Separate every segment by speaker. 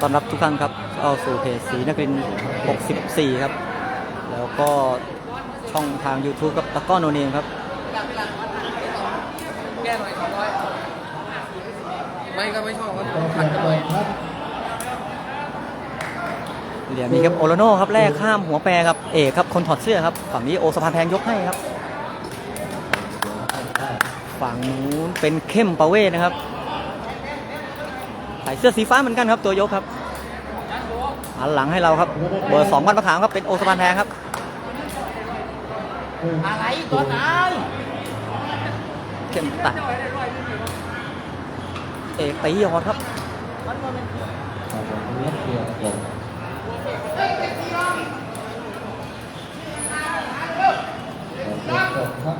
Speaker 1: ต้อนรับทุกท่านครับเข้าสู่เพจสีนักเรียน64 ครับ แล้วก็ช่องทาง YouTube กับตะก้อโนเนมครับ
Speaker 2: แก้หน่อยสองร้อยไม่ก็ไม่ชอบก็
Speaker 3: ขั
Speaker 2: ดกัน
Speaker 3: เกิ
Speaker 2: น่อย
Speaker 3: ครับ
Speaker 1: เหรียญนี้ครับโอโลโน่ครับแรกข้ามหัวแปรครับเอกครับคนถอดเสื้อครับฝั่งนี้โอสะพานแพงยกให้ครับ ฝั่งนู้นเป็นเข้มประเวศนะครับ ใส่เสื้อสีฟ้าเหมือนกันครับตัวยกครับหันหลังให้เราครับ เบอร์สองบ้านมะขามครับเป็นโอสะพานแพงครับ
Speaker 2: อะไรตัวไหน
Speaker 1: เข้มตัดเอกตียอดครับ
Speaker 3: เพียงเพียงเอเพียงเกิดครับ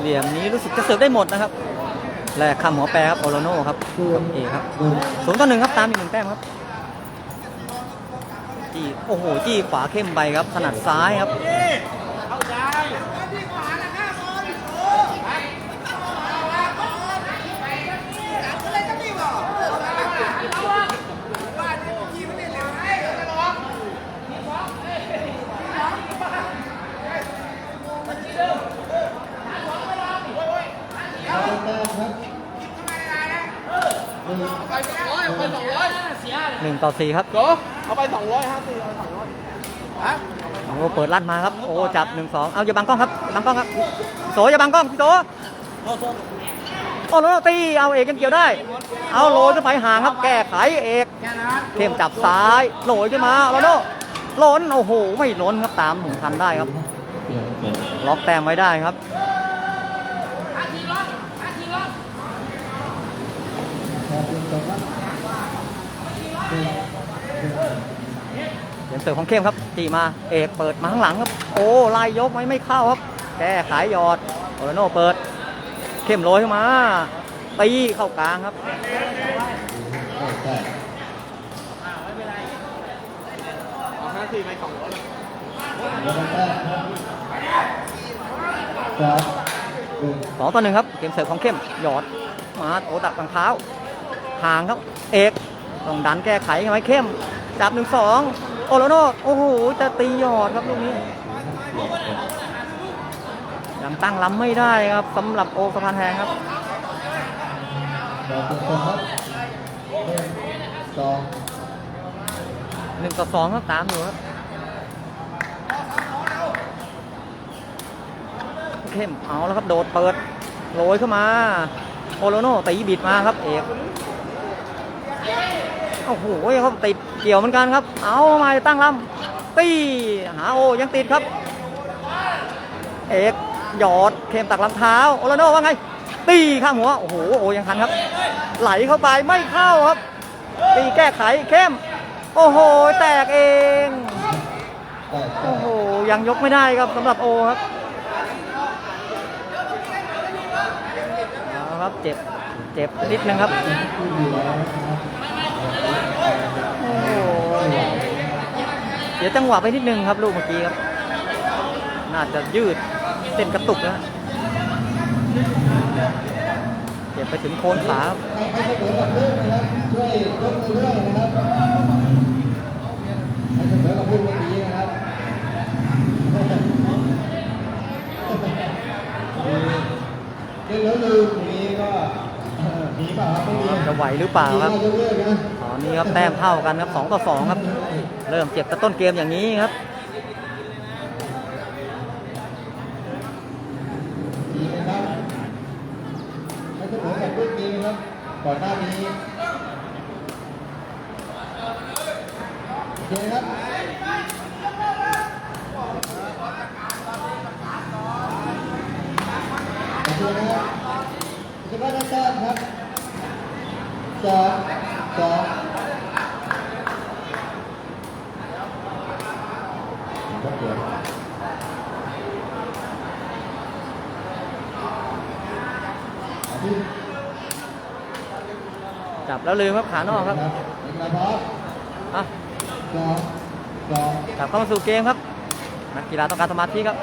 Speaker 1: เหลี่ยมนี้รู้สึกจะเสิร์ฟได้หมดนะครับ แรกข้ามหัวแปรครับโอโรโน่ครับกับเอครับ
Speaker 3: หนึ่ง
Speaker 1: ศูนย์ต่อหนึ่งครับตามอีกหนึ่งแต้มครับจี้โอ้โหจี้ขวาเข้มไปครับถนัดซ้ายครับ หนึ่งต่อสี่ครับ
Speaker 2: โจเอาไปสองร้อยห้าสิบเอาไปสองร้อยฮะ
Speaker 1: โอ้เปิดลั่นมาครับ โอ้จับหนึ่งสองเอาอย่าบังกล้องครับบังกล้องครับโสอย่าบังกล้องพี่โสโอ้โหตีเอาเอกยังเกี่ยวได้ เอาโรยขึ้นไปห่างครับ แก้ไขเอก
Speaker 2: แค่นั้น
Speaker 1: เข้มจับซ้ายโหลยขึ้นมาโรโน่ล้นโอ้โหไม่ล้นครับตามถึงทันได้ครับ
Speaker 3: เพียงเกิด
Speaker 1: ล็อกแต้มไว้ได้ครับ
Speaker 3: ขอเพียงเกิดครับเจ็ดเจ็ด
Speaker 1: เสียงเสิร์ฟของเข้มครับจีมาเอกเปิดมาข้างหลังครับ โอ้ไล่ยกไว้ไม่เข้าครับแก้ขายหยอดโอโรโน่เปิด เข้มโรยเข้ามาตีเข้ากลางครับ
Speaker 2: สอง
Speaker 3: ตัวหนึ่ง
Speaker 1: สอหนึ่งครับเกมเสิร์ฟของเข้มหยอดมาโอ้ดักทางเท้าห่างครับ เอกต้องดันแก้ไขไว้เข้มจับหนึ่งสอง อโรโน่โอ้โห จะตีหยอดครับลูกนี้ยังตั้งลำไม่ได้ครับสำหรับโอสะพานแพงครับ
Speaker 3: ขอเพียงเกิดครับหนึ่งสอง
Speaker 1: หนึ่งต่อสองครับตามอยู่ครับเข้มเอาแล้วครับโดดเปิดโรยเข้ามาโอโลโน่ตีบิดมาครับเอกโอ้โหเขาติด เกี่ยวเหมือนกันครับ เอามาตั้งลำตีหาโอยังติดครับ เอกหยอดเข้มตักลำเท้าโอโลโนว่าไง ตีข้างหัวโอ้โหโอยังทันครับ ไหลเข้าไปไม่เข้าครับ ตีแก้ไขเข้ม โอ้โห แตกเอง โอ้โห ยังยกไม่ได้ครับสำหรับโอครับเอาครับเจ็บ เจ็บนิดนึงครับ
Speaker 3: ที่ดีแล้วนะครับ
Speaker 1: โอ้โห เดี๋ยวจังหวะไปนิดนึงครับลูกเมื่อกี้ครับ น่าจะยืดเส้นกระตุกแล้วเจ็บไปถึงโคนขาครับ
Speaker 3: ให้เสมอกับเรื่องนะครับช่วยยกมือด้วยนะครับให้เสมอกับพูดเมื่อกี้นะครับเล่นแล้วลืมอย่างนี้ก็เอ่อหนีเปล่าครับไม่มี
Speaker 1: จะไหวหรือเปล่าครับ
Speaker 3: หนีก็ยกเลิกนะ
Speaker 1: ตอนนี้ครับแต้มเท่ากันครับ2ต่อ2ครับ เริ่มเจ็บกระต้นเกมอย่างนี้ครับ
Speaker 3: ดีนะครับให้เสมอกับพูดนี้นะครับก่อนหน้านี้โอเคครับโอเคนะครับจะได้แต้มครับสองสอง แบเดีย
Speaker 1: จับแล้วลืมครับขานอกครับ
Speaker 3: อะ
Speaker 1: กลับเข้ามาสู่เกมครับนักกีฬาต้องการสมาธิครับ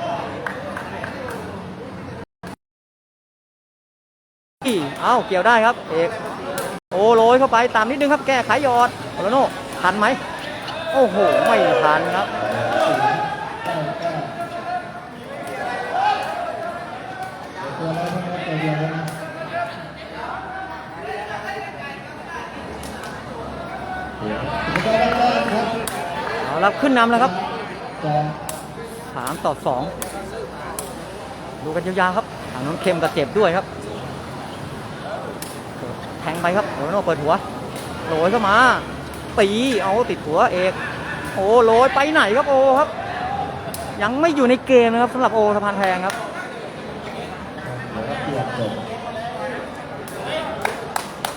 Speaker 1: เอ้าเกี่ยวได้ครับ เอกโอ้โรยเข้าไปตามนิดนึงครับแก้ไขยอดโรโน่ทันไหมโอ้โห ไม่ทันครับ
Speaker 3: เอา
Speaker 1: ละขึ้นนำแล้วครับ
Speaker 3: สอง
Speaker 1: สามต่อสองดูกันยาวๆครับทางนู้นเข้มกับเจ็บด้วยครับ แทงไปครับโอโลโน่เปิดหัวโรยเข้ามาตีเอาติดหัวเอกโอ้โรยไปไหนครับโอครับ ยังไม่อยู่ในเกมนะครับสำหรับโอสะพานแพงครับ
Speaker 3: เดี๋ยวก็เปลี่ยนจบ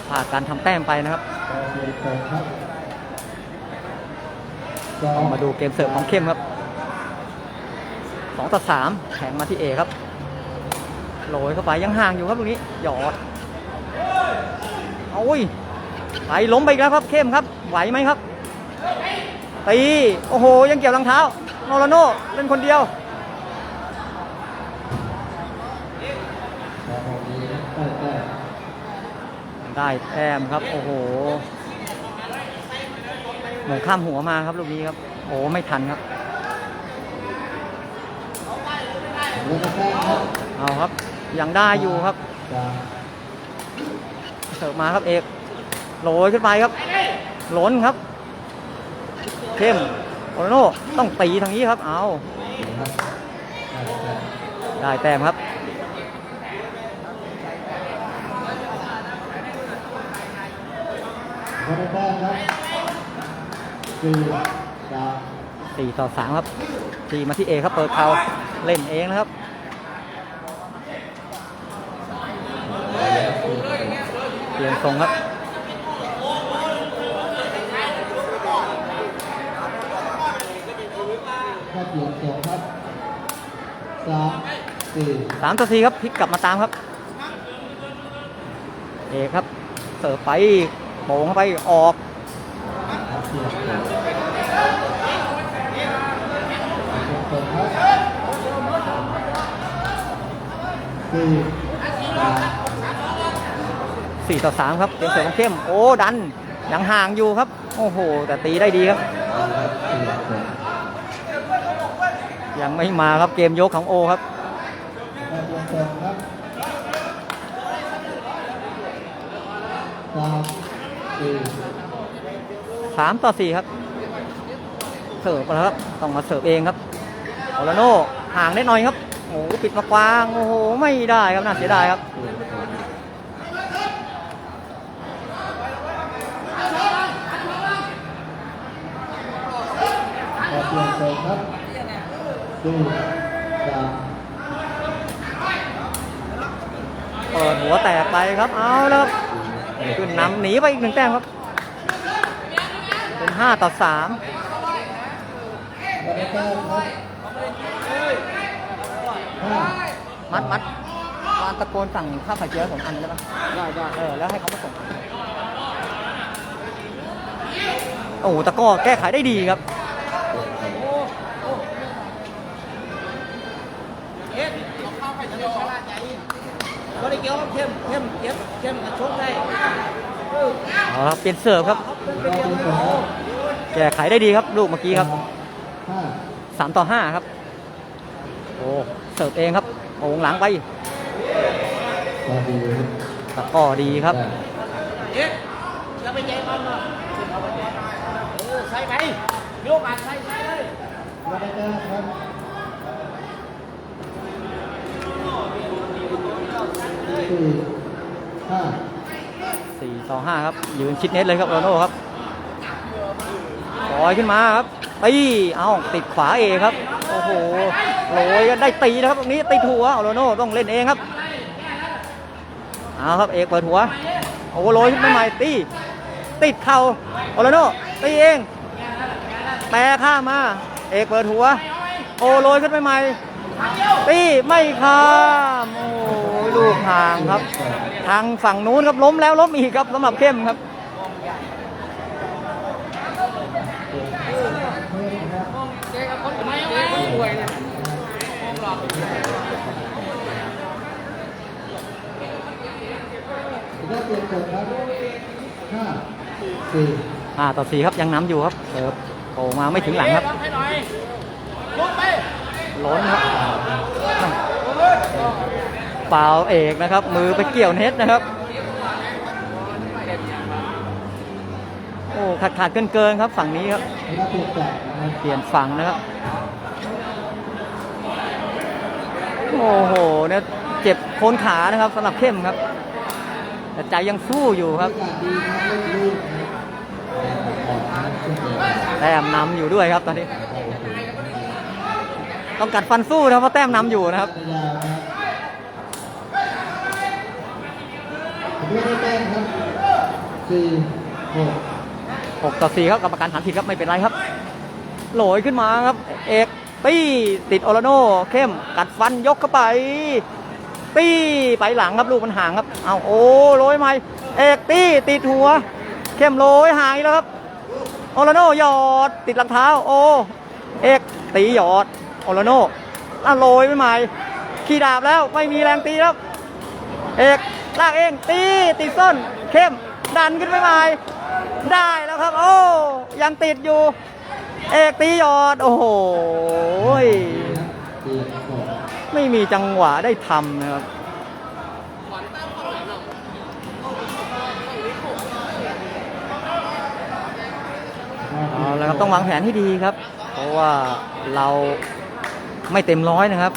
Speaker 1: พลาดการทำแต้มไปนะครับ
Speaker 3: ต่อง
Speaker 1: มาดูเกมเสิร์ฟของเข้มครับสองต่อสามแข่งมาที่เอครับโรยเข้าไปยังห่างอยู่ครับตรงนี้หยอดโอ้ยไปล้มไปอีกแล้วครับเข้มครับ ไหวไหมครับตีโอ้โห ยังเกี่ยวรองเท้าโนโลโน่เล่นคนเดียว
Speaker 3: ได้แต้ม
Speaker 1: ได้แต้มครับ โอ้โห หมงข้ามหัวมาครับลูกนี้ครับ โอ้ไม่ทันครับ
Speaker 3: เอา
Speaker 1: ครับยังได้อยู่ครับเสิร์ฟมาครับเอกโรยขึ้นไปครับหล้นครับ เข้มโอโลโน่ต้องตีทางนี้ครับ เอา
Speaker 3: ได้แต้ม
Speaker 1: ครับ
Speaker 3: คนละแต้มครับ สี่สาม
Speaker 1: สี่ต่อสามครับตีมาที่เอครับเปิดเขาเล่นเองนะครับเปลี่ยนทรงครับ
Speaker 3: ถ้าเปลี่ยนจบครับสามสี่
Speaker 1: สามต่อสี่ครับพลิกกลับมาตามครับ เอกครับเสิร์ฟไปโป่งเข้าไปออก
Speaker 3: สี่สี่
Speaker 1: ต่อสามครับเกมเสิร์ฟของเข้ม โอ้ดันยังห่างอยู่ครับ โอ้โห แต่ตีได้ดีครับ
Speaker 3: ยั
Speaker 1: งไม่มาครับเกมยกของโอครับ
Speaker 3: ถ้ครับสาม
Speaker 1: ต่อสี่ครับ เสิร์ฟแล้วครับ ต้องมาเสิร์ฟเองครับโอลาโน่ห่างนิดหน่อยครับ โอ้โหปิดมากวางโอ้โหไม่ได้ครับน่าเสียดายครับ
Speaker 3: เปลี่ยนจบถ้าเปลี่ยนจบครับสี่สาม
Speaker 1: เปิดหัวแตกไปครับ เอาแล้วครับขึ้นนำหนีไปอีกหนึ่งแต้มครับ เป็นห้าต่อสาม
Speaker 3: แล้วก็ครับห้า
Speaker 1: มัดมัดวานตะโกนสั่งข้าวไข่เจียวให้ผมอันได้ปะได้ได้เออแล้วให้เขามาส่งโอ้โหตะกร้อแก้ไขได้ดีครับ
Speaker 2: ก็ได้เกี่ยวเข้มเข้มเข้มเข้มชกได้
Speaker 1: เอาครับเปลี่ยนเสิร์ฟครับ
Speaker 3: รอบที่สอง
Speaker 1: แก้ไขได้ดีครับ ลูกเมื่อกี้ครับ
Speaker 3: ห้า
Speaker 1: สามต่อห้าครับ โอ้ เสิร์ฟเองครับโอ่งหลังไป
Speaker 3: พอดี
Speaker 1: ตะกร้อดีครับ
Speaker 3: ได้
Speaker 2: เอ๊ะจะไปใจมันเนาะเออใส่ไปโยกอัดใส่ใส่เลย
Speaker 3: แล้วก็ครับสี่ห้า
Speaker 1: สี่ต่อห้าครับ ยืนชิดเน็ตเลยครับโรโน่ครับปล่อยขึ้นมาครับตีเอาติดขวาเอครับ โอ้โหโรยก็ได้ตีนะครับตรงนี้ติดหัวโรโน่ต้องเล่นเองครับเอาครับเอกเปิดหัวโอ้โหโรยขึ้นมาใหม่ตีติดเข่าโอโรโน่ตีเองแปรข้ามา เอกเปิดหัว โอ้โรยขึ้นไปใหม่ตีไม่ข้ามโอ้ยลูกห่างครับ ทางฝั่งนู้นครับล้มแล้วล้มอีกครับสำหรับเข้มครับ
Speaker 2: เจ๊กับคนไม่ไม่ป่วยเนี่ยมองหลอก
Speaker 3: ก็เปลี่ยนกดครับห้าสี่
Speaker 1: อ่าต่อสี่ครับยังน้ำอยู่ครับเสิร์ฟโผล่มาไม่ถึงหลังครับ
Speaker 2: ให้นไป
Speaker 1: ล้นครับเปล่าเอกนะครับ มือไปเกี่ยวเน็ตนะครับ โอ้ขาดขาดเกินเกินครับฝั่งนี้ครับ
Speaker 3: เปลี่ยน
Speaker 1: ฝั่งนะครับโอ้โหเนี่ยเจ็บโคนขานะครับสำหรับเข้มครับ แต่ใจยังสู้อยู่ครับ
Speaker 3: บรรยากาศดีครับเล่นลูกนะครับอมนเดิม
Speaker 1: แต้มนำอยู่ด้วยครับตอนนี้ ต้องกัดฟันสู้นะเพราะแต้มนำอยู่นะครับ
Speaker 3: ยาวนะครับผมไม่ได้แต้มครับสี่
Speaker 1: ครับกรรมการหันผิดครับไม่เป็นไรครับโหลยขึ้นมาครับ เอกตี้ติดโอลาโนเข้มกัดฟันยกเข้าไป ตี้ไปหลังครับลูกมันห่างครับ เอาโอ้โรยใหม่เอกตี้ติดหัว เข้มโรยห่างอีกแล้วครับโอลาโนหยอดติดหลังเท้า โอเอกตีหยอดโอลาโนอะโรยไปใหม่ขี่ดาบแล้วไม่มีแรงตีแล้วเอกลากเองตีติดส้น เข้มดันขึ้นไปใหม่ได้แล้วครับ โอ้ยังติดอยู่ เอกตีหยอด โอ้โห ไม่มีจังหวะได้ทำนะครับเอาละครับต้องวางแผนให้ดีครับ เพราะว่าเราไม่เต็มร้อยนะครับ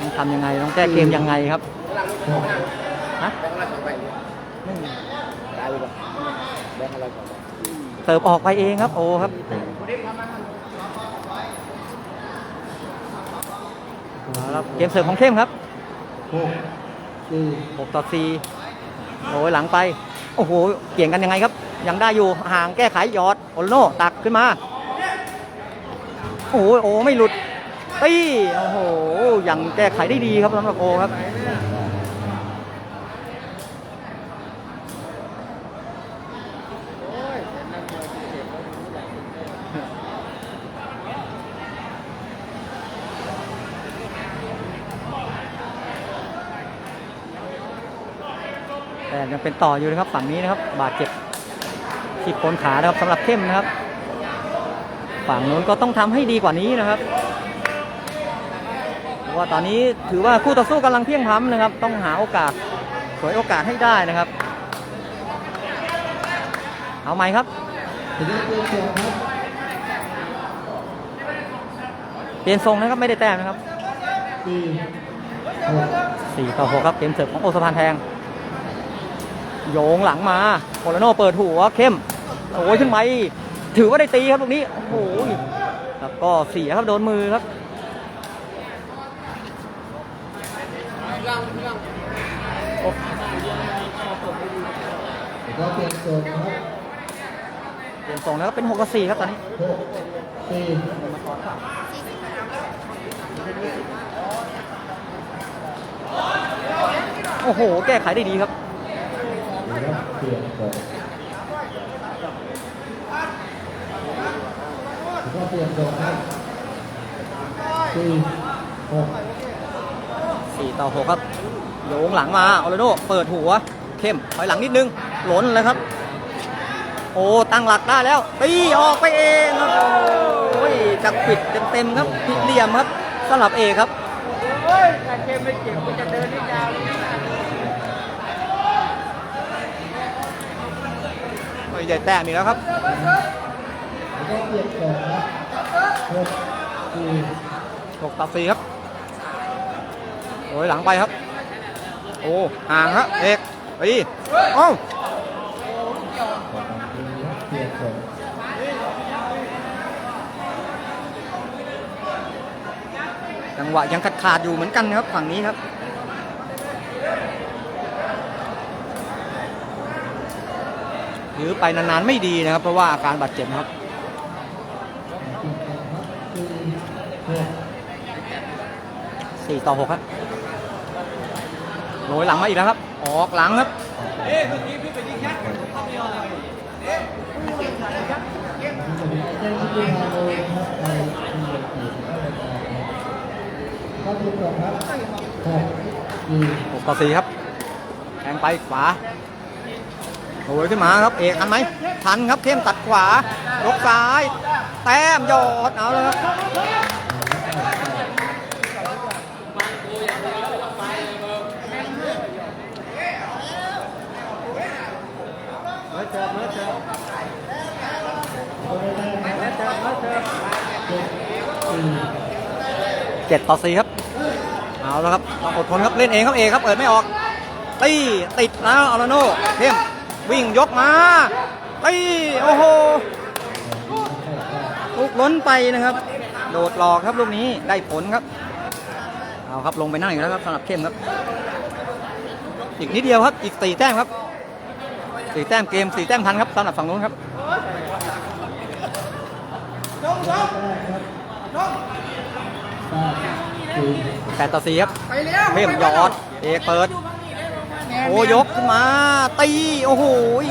Speaker 1: ต้องทำยังไงต้องแก้เกมยังไงครับ
Speaker 3: หก
Speaker 1: ฮะ
Speaker 2: แบงค์ละสองใบได้หรือเปล่าแบงค์ละสองใบ
Speaker 1: เสิร์ฟออกไปเองครับโอครับ เอาละครับเกมเสิร์ฟของเข้มครับ
Speaker 3: หกสี่
Speaker 1: 6ต่อ4โอ้ยหลังไป โอ้โหเกี่ยงกันยังไงครับ ยังได้อยู่ห่างแก้ไขหยอดโอโลโน่ตักขึ้นมา โอ้โหโอ้ไม่หลุดตีโอ้โหยังแก้ไขได้ดีครับสำหรับโอครับ เป็นต่ออยู่นะครับฝั่งนี้นะครับ บาดเจ็บที่โคนขานะครับสำหรับเข้มนะครับ ฝั่งนู้นก็ต้องทำให้ดีกว่านี้นะครับว่าตอนนี้ถือว่าคู่ต่อสู้กำลังเพียงพร้ำนะครับ ต้องหาโอกาสสวยโอกาสให้ได้นะครับ เอาไหมครับ
Speaker 3: เปลี่ยนสองครับ
Speaker 1: เปลี่ยนทรงนะครับไม่ได้แต้มนะครับ
Speaker 3: สี่
Speaker 1: ต่อ6ครับเกมเสิร์ฟของโอสพานแทง โยงหลังมาโคลโนเปิดหัวเข้มโอ้ยขึ้นไปถือว่าได้ตีครับตรงนี้โอ้โหแล้วก็เสียครับโดนมือครับ
Speaker 3: แล้วเปลี่ยนสองครับ
Speaker 1: เปลี่ยนทรงแล้วก็เป็น6กับ4ครับตอนนี้
Speaker 3: หกสี่
Speaker 1: โอ้โห แก้ไขได้ดีครับ
Speaker 3: เปลี่ยนสองแล้วเปลี่ยนสองครับสี่หก
Speaker 1: 4ต่อ6ครับโยงหลังมาโอโลโนเปิดหัว เข้มถอยหลังนิดนึง หล่นเลยครับ โอ้ ตั้งหลักได้แล้ว ตีออกไปเองครับโอ้ยจักปิดเต็มๆครับผิดเหลี่ยมครับสำหรับเอกครับ
Speaker 2: โอ้ยการเกมไม่เจ็บมันจะเดินได้ยาว
Speaker 1: ไม่ได้แต้มอีกแล้วครับ
Speaker 3: แล้วเปลี่ยนสองครับหกสี่
Speaker 1: 6ต่อ4ครับโอ้ยหลังไปครับ โอ้ห่างครับเอกตีเอ้า
Speaker 3: เปลี่ยนสอง
Speaker 1: จังหวะยังขาดขาดๆอยู่เหมือนกันครับฝั่งนี้ครับ หรือไปนานๆไม่ดีนะครับ เพราะว่าอาการบาดเจ็บครับ
Speaker 3: สี่
Speaker 1: ต่อหกครับโหยหลังมาอีกแล้วครับ ออกหลังครับ
Speaker 3: หก
Speaker 1: ต่อสี่ครับแทงไปขวา โอ้ยขึ้นมาครับเอกทันไหมทันครับเข้มตัดขวายกซ้าย แต้มยอดเอาเลยครับเจ็ดต่อสี่ครับ เอาแล้วครับอดทนครับ เล่นเองครับเอกครับ เปิดไม่ออกตีติดแล้วอาราโน่เข้ม วิ่งยกมาตีโอ้โหลูกล้นไปนะครับ โดดหลอกครับลูกนี้ได้ผลครับ เอาครับลงไปนั่งอีกแล้วครับสำหรับเข้มครับ อีกนิดเดียวครับ อีกสี่แต้มครับสี่แต้มเกมสี่แต้มทันครับสำหรับฝั่งนู้นครับ
Speaker 3: แปดสี่
Speaker 1: แปดต่อสี่ครับเข้มหยอด เอกเปิด โอ้ยกขึ้นมาตีโอ้โหย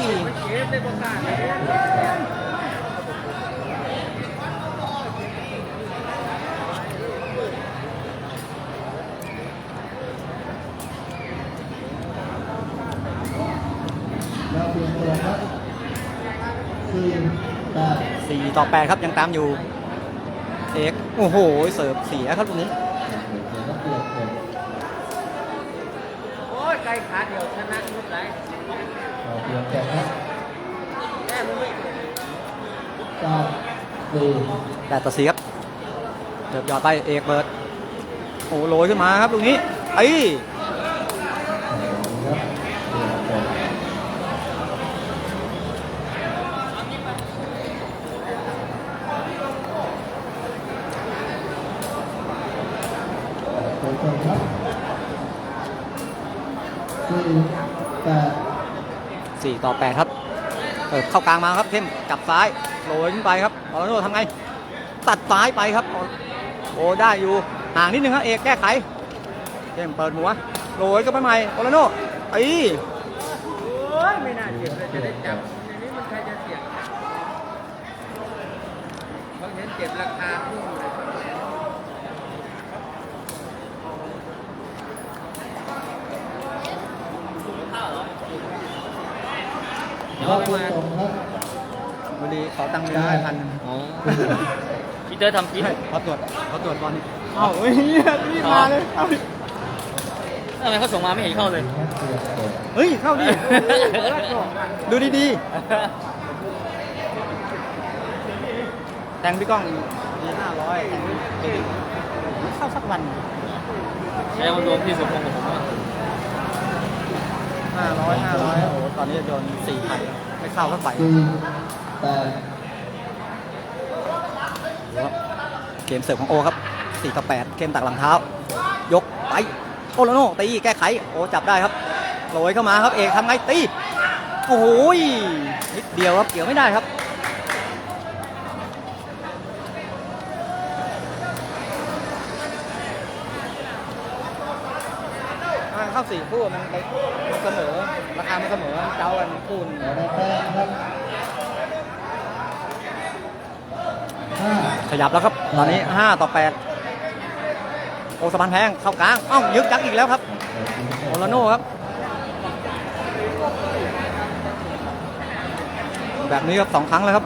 Speaker 3: เราเปลี่ยนตัวครับสี่แปด
Speaker 1: สี่ต่อแปดครับยังตามอยู่เอกโอ้โหเสิร์ฟเสียครับตรงนี้
Speaker 3: เดี๋ยวเราเปลี่ยนตัว
Speaker 2: โอ้ยไกล ขาเดียวชนะลูกไหน
Speaker 3: เราเปลี่ยนตัวครับ
Speaker 2: แม่มึงไม่
Speaker 3: เก้าสี่
Speaker 1: แปดต่อสี่ครับเสิร์ฟหยอดไปเอกเบิร์ดโอ้โหโรยขึ้นมาครับตรงนี้ไอ้
Speaker 3: 8 ครับ
Speaker 1: เเข้ากลางมาครับเข้มจับซ้ายโรยขึ้นไปครับออร์โนทำไง ตัดซ้ายไปครับโอ้ได้อยู่ห่างนิดนึงครับเอกแก้ไขเข้มเปิดหัวโรยก็ไปใหม่ออร์โนไอ้
Speaker 2: ไม่น่าเจ็บเลยจะได้จับอย่นี้มันใครจะเสี่ยงเขาเห็นเจ็บราคาพุ่ง เลย
Speaker 3: รอบตัวตรงครับ
Speaker 1: วันนี้ขอตังค์เดือนห้าพัน
Speaker 2: อ๋อพีเตอร์ทำพิษ
Speaker 1: เขาตรวจเขาตรวจบอลเอ้าเฮ้ยรีบมาเลยเอ้า
Speaker 2: ทำไมเขาส่งมาไม่เห็นเข้าเลย
Speaker 1: เฮ้ย เข้าดิ ดูดีๆ แตงพี่ก้องมีห้าร้อยเข้าสักวัน
Speaker 2: ใช้มารวมที่สมพงษ์กับผมว่า
Speaker 1: ห้าร้อยห้าร้อยโอ้โห ตอนนี้โดนสี่พันไม่เข้าสักใบ
Speaker 3: สี่แปด
Speaker 1: เกมเสิร์ฟของโอครับสี่ต่อแปดเกมตักหลังเท้า ยกไปโอโลโน่ตีแก้ไขโอจับได้ครับโรยเข้ามาครับเอกทำไงตีโอ้โหยนิดเดียวครับเกี่ยวไม่ได้ครับอ่าเข้าสี่คู่มันไปมันเสมอ ราคามันเสมอเจ้ากันคู่หนึ่ง
Speaker 3: เราได้แต้มครับห้า
Speaker 1: ขยับแล้วครับ ตอนนี้ 5 ต่อ 8 โอสะพานแพงเข้ากลางเอ้ายึกยักอีกแล้วครับโอลาโน่ครับ แบบนี้ครับสองครั้งแล้วครับ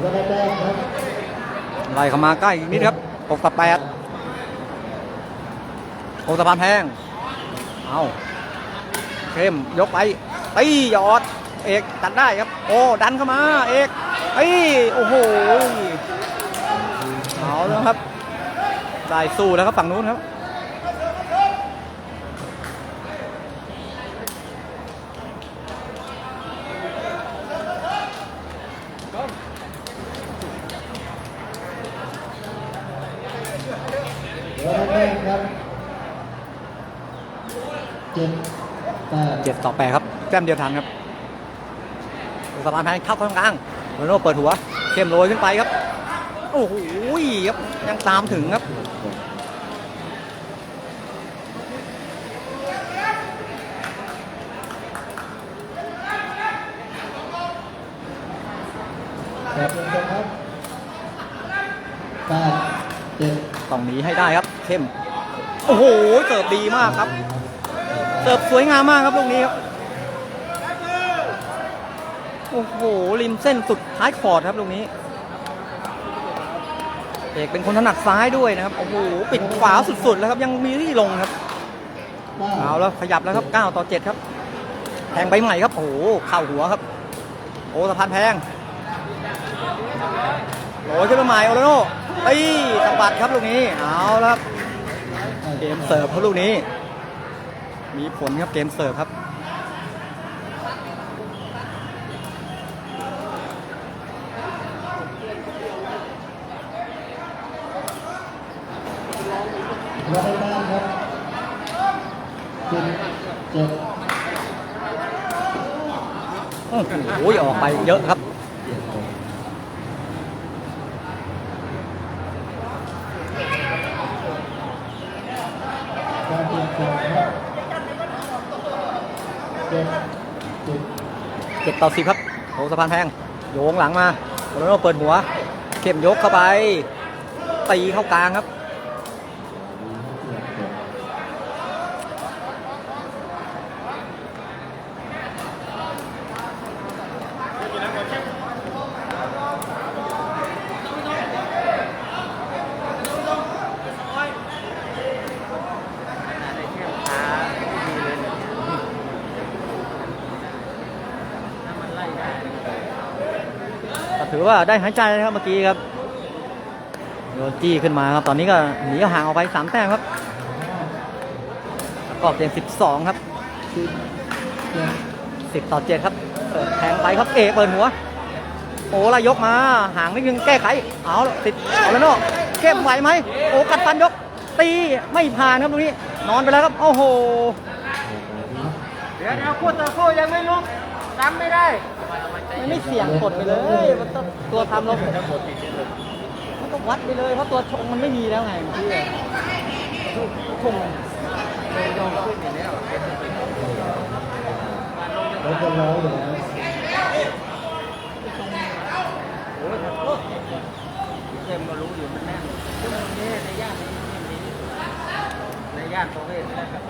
Speaker 3: เราได้แต้มครับ
Speaker 1: ไล่เข้ามาใกล้อีกนิดครับ6ต่อ8โอสะพานแพงเอาเข้มยกไปตียอด เอกตัดได้ครับ โอ้ดันเข้ามา เอกเอ้ยโอ้โหเอาแล้วครับได้สู้แล้วครับฝั่งนู้นครับ
Speaker 3: เราได้แต้มครับเจ็ดแปด
Speaker 1: เจ็ด ต่อแปดครับแต้มเดียวทันครับสะพานแพงเข้าตรงกลางโรนัลโดเปิดหัว เข้มโรยขึ้นไปครับ โอ้โหครับยังตามถึงครับ
Speaker 3: แบบเป็นตัวครับแปดเจ็ด
Speaker 1: ต้องหนีให้ได้ครับ เข้ม โอ้โหเสิร์ฟดีมากครับ เสิร์ฟสวยงามมากครับลูกนี้ครับโอ้โหริมเส้นสุดท้ายคอร์ดครับลูกนี้ เอกเป็นคนถนัดซ้ายด้วยนะครับ โอ้โห ปิดขวาสุดๆ แล้วครับ ยังมีที่ลงครับ
Speaker 3: เอา
Speaker 1: แล้วขยับแล้วครับ 9 ต่อ 7 ครับ แทงใบใหม่ครับ โอ้โหเข้าหัวครับ โอ้สะพานแพงโหลขึ้นมาใหม่โอโลโน่ตีสะบัดครับลูกนี้ เอาแล้วครับ เกมเสิร์ฟครับลูกนี้ มีผลครับเกมเสิร์ฟครับ
Speaker 3: รายการครับสิบเจ็ด
Speaker 1: โอ้โหออกไปเยอะครับ
Speaker 3: การเปลี่ยนแปลงครับเจ็ดสิบ
Speaker 1: เจ็ด ต่อสิครับโอ้สะพานแพงโยงหลังมาโอโลโดเปิดหัว เข้มยกเข้าไปตีเข้ากลางครับ อว่าได้หายใจนะครับเมื่อกี้ครับโยนจี้ขึ้นมาครับตอนนี้ก็หนีห่างออกไปสามแต้มครับแล้วก็เกม12 ครับ
Speaker 3: สิบเจ็ด
Speaker 1: 10 ต่อ 7 ครับเปิดแทงไปครับเอเปิดหัว โอ้ลายยกมาห่างนิดนึงแก้ไข เอาติดเอาแล้วเนาะเข้มไหวไหมโอ้กัดฟันยก ตีไม่ผ่านครับตรงนี้ นอนไปแล้วครับ โอ้โห
Speaker 2: เดี๋ยวเดี๋ยวคู่ต่อคู่ยังไม่ลุกจำไม่ได้
Speaker 1: มันไม่เสี่ยงกดไปเลยมันต้องตัวทำเรามันต้องวัดไปเลยเพราะตัวชงมันไม่มีแล้วไงเมื่อกี้อะชง
Speaker 3: แล้วก็ร้อยอยู่แล้ว
Speaker 2: เต็มก็รู้อยู่มันแน่นซึ่งตรงนี้ในย่านนี้มีในย่านประเวศนะครับ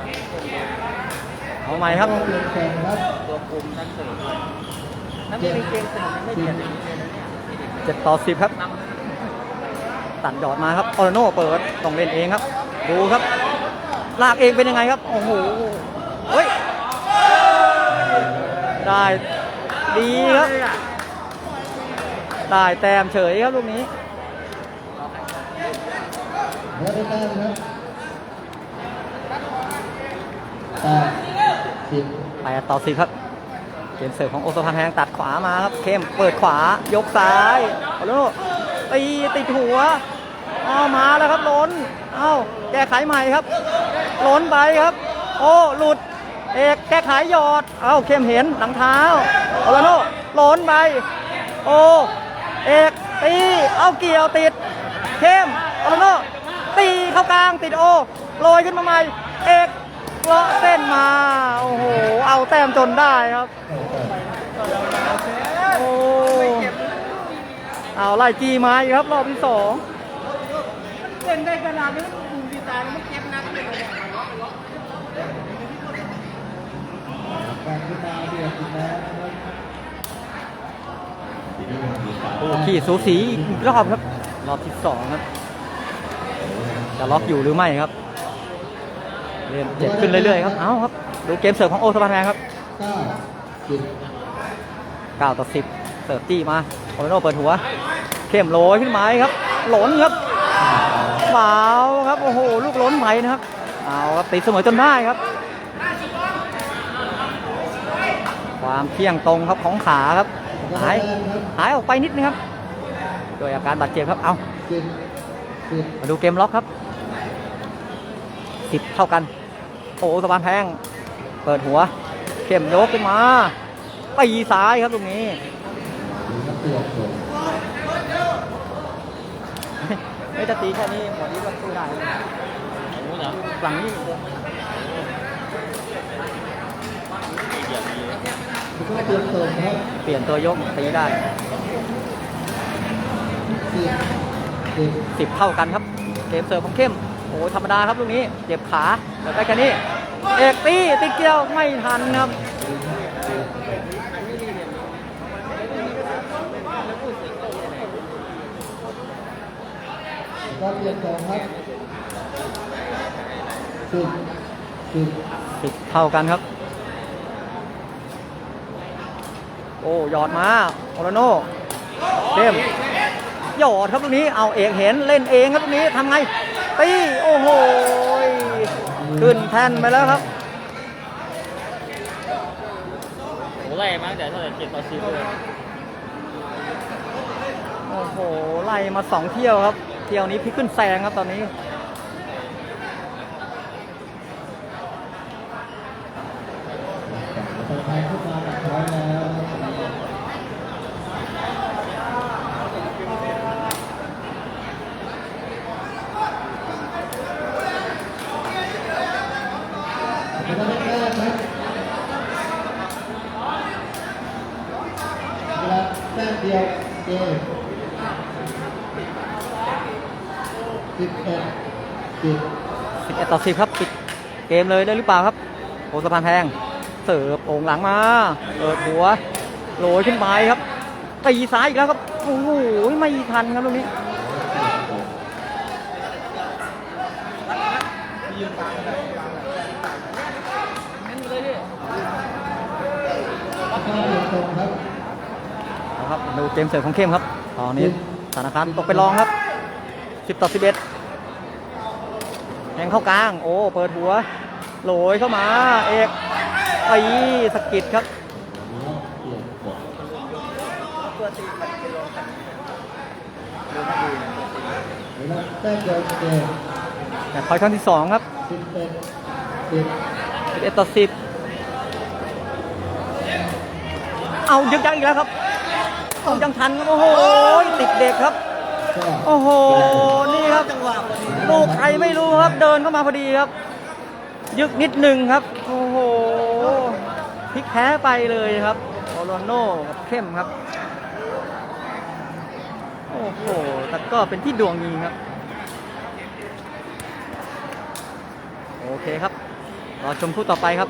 Speaker 1: เอาใหม่ครับ
Speaker 3: เปลี่ยนแปลงครับ
Speaker 2: ตัวกลุ่มทั้งสื่อ ถ้าไม่มีเกมสนุกมันไม่เียนเลยนะเนี่ย
Speaker 1: เจ็ดต่อสิบครับ ตัดยอดมาครับออร์โน่เปิดต้องเล่นเองครับ ดูครับ ลากเองเป็นยังไงครับ โอ้โหเฮ้ย ได้ดีครับ ได้แต้มเฉยครับลูกนี้
Speaker 3: รายการครับแปด
Speaker 1: ต่อสิบครับ กมเสิร์ฟของโอสพันแพงตัดขวามาครับเข้มเปิดขวายกซ้ายโอโลโน่ตีติดหัวเอามาแล้วครับล้นเอาแก้ไขใหม่ครับล้นไปครับ โอ้หลุดเอกแก้ไขหยอดเอาเข้มเห็นหลังเท้าโอโลโน่ล้นไปโอเอกตีเอาเกี่ยวติดเข้มโอโลโน่ตีเข้ากลางติดโอโรยขึ้นมาใหม่ เลาะเส้นมา โอ้โห เอาแต้มจนได้ครับ โอ้ เอาไล่จีมาอีกครับ รอบที่สอง
Speaker 2: เล่นได้ขนาดนี้กลุ่มดีตายมันเจ็บนักเลย
Speaker 3: การขึ้นมาเดือดอีกแล้วนะครับ
Speaker 1: โอ้ขี่สูสีอีกรอบครับ รอบที่สองครับ จะล็อกอยู่หรือไม่ครับ เล่นเจ็บขึ้นเรื่อยๆครับ เอาครับ ดูเกมเสิร์ฟของโอสปานแมนครับ
Speaker 3: เก้าสิบ
Speaker 1: 9ต่อ10เสิร์ฟจี้มาโอโนเปิดหัว เข้มโหลขึ้นไมาครับ หล่นครับเปล่าครับ โอ้โห ลูกหล้นไปนะครับ เอาครับตีเสมอจนได้ครับ ความเที่ยงตรงครับของขาครับ หายหายออกไปนิดนึงครับ โดยอาการบาดเจ็บครับ เอามาดูเกมล็อกครับสิบเท่ากัน โอ้สะพานแพงเปิดหัว เข้มยกขึ้นมาตีซ้ายครับตรงนี้
Speaker 3: นักเตะผม
Speaker 1: ไม่ถ้าตีแค่นี้หมดนี้ก็สู้ได้นะ
Speaker 2: โอ้โหเหรอ
Speaker 1: หลังนี้
Speaker 2: เกียรติดีเลย
Speaker 3: แล้วก็เตรียมเสิร์ฟครับ
Speaker 1: เปลี่ยนตัวยกตีได้
Speaker 3: สิบสิบ
Speaker 1: สิบเท่ากันครับ เกมเสิร์ฟของเข้มโอ้ธรรมดาครับลูกนี้เจ็บขาแต่ได้แค่นี้ เอกตีติดเกี่ยวไม่ทันครับ
Speaker 3: แล้วก็เตรียมเสิร์ฟครับสิบสิบ
Speaker 1: สิบเท่ากันครับ โอ้หยอดมาโอโรโน่เข้มหยอดครับลูกนี้เอาเอกเห็นเล่นเองครับลูกนี้ทำไงตีโอ้โหย ขึ้นแท่นไปแล้วครับ
Speaker 2: โอ้โหไล่มาตั้งแต่เท่าไหร่เจ็ดต่อสิบเลย
Speaker 1: โอ้โหไล่มาสองเที่ยวครับ เที่ยวนี้พลิกขึ้นแซงครับตอนนี้
Speaker 3: ต่อไปขึ้นมาตัดท้ายแล้วเป็นนัดแรกครับเวลาแต้มเดียวเกมสิบเอ็ดสิบ
Speaker 1: 11 ต่อ10ครับปิดเกมเลยได้หรือเปล่าครับโอสะพานแพงเสิร์ฟโอ่งหลังมาเปิดหัวโรยขึ้นไปครับตีซ้ายอีกแล้วครับโอ้โหไม่ทันครับลูกนี้
Speaker 3: นียวตรงครับ
Speaker 1: เอาครับดูเกมเสิร์ฟของเข้มครับ ตอนนี้ธนาคารตกไปรองครับ 10 ต่อ 11 แทงเข้ากลาง โอ้ เปิดหัวโหลยเข้ามา เอกตีสกิดครับ
Speaker 3: เวลาแต้มเดียวเกม
Speaker 1: แต่พอยครั้งที่2ครับ
Speaker 3: สิบเอ็ดสิบ
Speaker 1: 11ต่อ10เอายึกยักอีกแล้วครับ ยังทันครับโอ้โหติดเด็กครับ โอ้โห นี่ครับลูกใครไม่รู้ครับ เดินเข้ามาพอดีครับ ยึกนิดหนึ่งครับ โอ้โหพลิกแพ้ไปเลยครับโอโลโน่เข้มครับ โอ้โหแต่ก็เป็นที่ดวงจริงครับ โอเคครับ รอชมคู่ต่อไปครับ